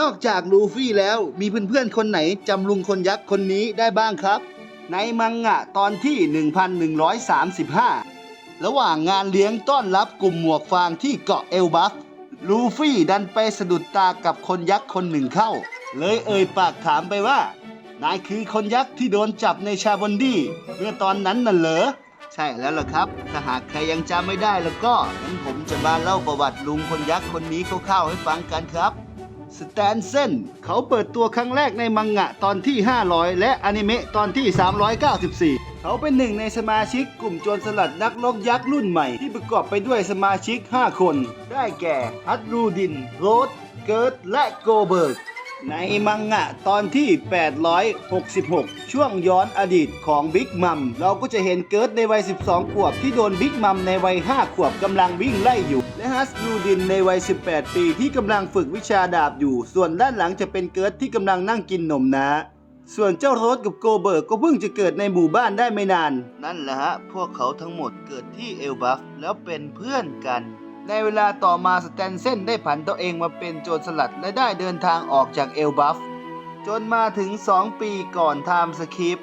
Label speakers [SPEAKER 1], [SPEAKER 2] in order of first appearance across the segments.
[SPEAKER 1] นอกจากลูฟี่แล้วมีเพื่อนๆคนไหนจำลุงคนยักษ์คนนี้ได้บ้างครับ ในมังงะตอนที่ 1135 ระหว่างงานเลี้ยงต้อนรับกลุ่มหมวกฟางที่เกาะเอลบัฟลูฟี่ดันไปสะดุดตากับคนยักษ์คนหนึ่งเข้า เลยเอ่ยปากถามไปว่า นายคือคนยักษ์ที่โดนจับในชาบอนดี้เมื่อตอนนั้นน่ะเหรอใช่แล้วล่ะครับ ถ้าหากใครยังจำไม่ได้แล้วก็งั้นผมจะมาเล่าประวัติลุงคนยักษ์คนนี้คร่าวๆให้ฟังกันครับ สแตนเซนเขาเปิดตัวครั้งแรกในมังงะตอนที่ 500 และอนิเมะตอนที่ 394 เขาเป็นหนึ่งในสมาชิกกลุ่มโจรสลัดนักลบยักษ์รุ่นใหม่ ที่ประกอบไปด้วยสมาชิก 5 คน ได้แก่ฮัตรูดิน โรด เกิร์ตและโกเบิร์ก ในมังงะตอนที่ 866 ช่วงย้อนอดีตของบิ๊กมัม เราก็จะเห็นเกิร์ตในวัย 12 ขวบที่โดนบิ๊กมัมในวัย 5 ขวบกำลังวิ่งไล่อยู่ และฮัสลูดินในวัย 18 ปีที่กำลังฝึกวิชาดาบอยู่ ส่วนด้านหลังจะเป็นเกิร์ตที่กำลังนั่งกินนมนะส่วนเจ้าโรสกับโกเบิร์กก็เพิ่งจะเกิดในหมู่บ้านได้ไม่นาน นั่นแหละฮะ พวกเขาทั้งหมดเกิดที่เอลบัฟแล้วเป็นเพื่อนกัน ในเวลาต่อมาสแตนเซนได้ผันตัวเองมาเป็นโจรสลัดและได้เดินทางออกจากเอลบัฟจนมาถึง 2 ปีก่อนไทม์สคริป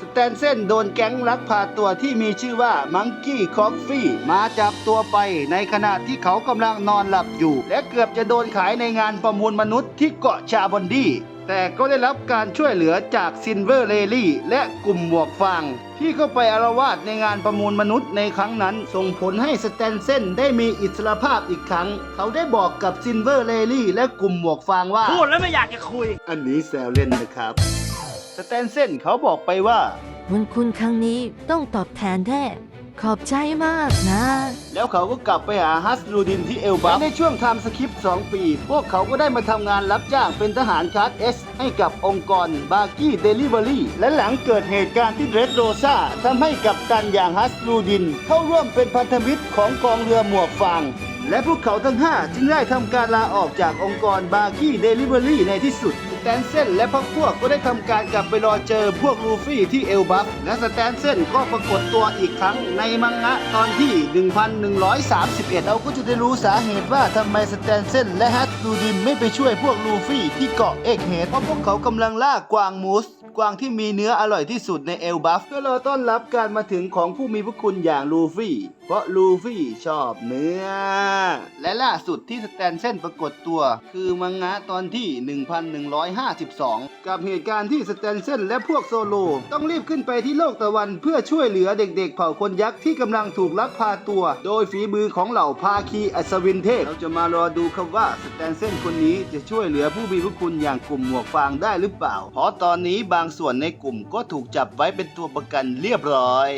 [SPEAKER 1] สแตนเซนโดนแก๊งลักพาตัวที่มีชื่อว่ามังกี้คอฟฟี่มาจับตัวไปในขณะที่เขากำลังนอนหลับอยู่ และเกือบจะโดนขายในงานประมูลมนุษย์ที่เกาะชาบอนดี้ แต่ก็ได้รับการช่วยเหลือจากซินเวอร์เลลี่และกลุ่มหมวกฟาง ที่เข้าไปอารวาสในงานประมูลมนุษย์ในครั้งนั้น ส่งผลให้สแตนเซนได้มีอิสรภาพอีกครั้ง เขาได้บอกกับซินเวอร์เลลี่และกลุ่มหมวกฟางว่า
[SPEAKER 2] พูดแล้วไม่อยากจะคุย
[SPEAKER 1] อันนี้แซวเล่นนะครับ สแตนเซนเขาบอกไปว่า
[SPEAKER 3] บุญคุณครั้งนี้ต้องตอบแทนแท้ ขอบใจมากนะ
[SPEAKER 1] แล้วเขาก็กลับไปหาฮัสลูดินที่เอลบัฟในช่วงทม์สคริปต์2ปี พวกเขาก็ได้มาทำงานรับจ้างเป็นทหารคลาสเอสให้กับองค์กรบากี้เดลิเวอรี่และหลังเกิดเหตุการณ์ที่เรดโรซาทำให้กับตันอย่างฮัสลูดิน เข้าร่วมเป็นพันธมิตรของกองเรือหมวกฟางและพวกเขาทั้ง 5 จึงได้ทำการลาออกจากองค์กรบากี้เดลิเวอรี่ในที่สุด แตนเซนและพวกพวกก็ได้ทำการกลับไปรอเจอพวกลูฟี่ที่เอลบัฟและสแตนเซนก็ปรากฏตัวอีกครั้งในมังงะตอนที่ 1131 เราก็จะได้รู้สาเหตุว่าทำไมสแตนเซนและฮัตดูดินไม่ไปช่วยพวกลูฟี่ที่เกาะเอกเฮดเพราะพวกเขากำลังล่ากวางมูสกวางที่มีเนื้ออร่อยที่สุดในเอลบัฟเพื่อรอต้อนรับการมาถึงของผู้มีพระคุณอย่างลูฟี่ ราะลูฟี่ชอบเนื้อ และล่าสุดที่สแตนเซนปรากฏตัว คือมังงะตอนที่ 1152 กับเหตุการณ์ที่สแตนเซนและพวกโซโล ต้องรีบขึ้นไปที่โลกตะวันเพื่อช่วยเหลือเด็กๆ เผ่าคนยักษ์ที่กำลังถูกลักพาตัว โดยฝีมือของเหล่าภาคีอัศวินเทพ เราจะมารอดูครับว่าสแตนเซนคนนี้จะช่วยเหลือผู้มีพระคุณอย่างกลุ่มหมวกฟางได้หรือเปล่า เพราะตอนนี้บางส่วนในกลุ่มก็ถูกจับไว้เป็นตัวประกันเรียบร้อย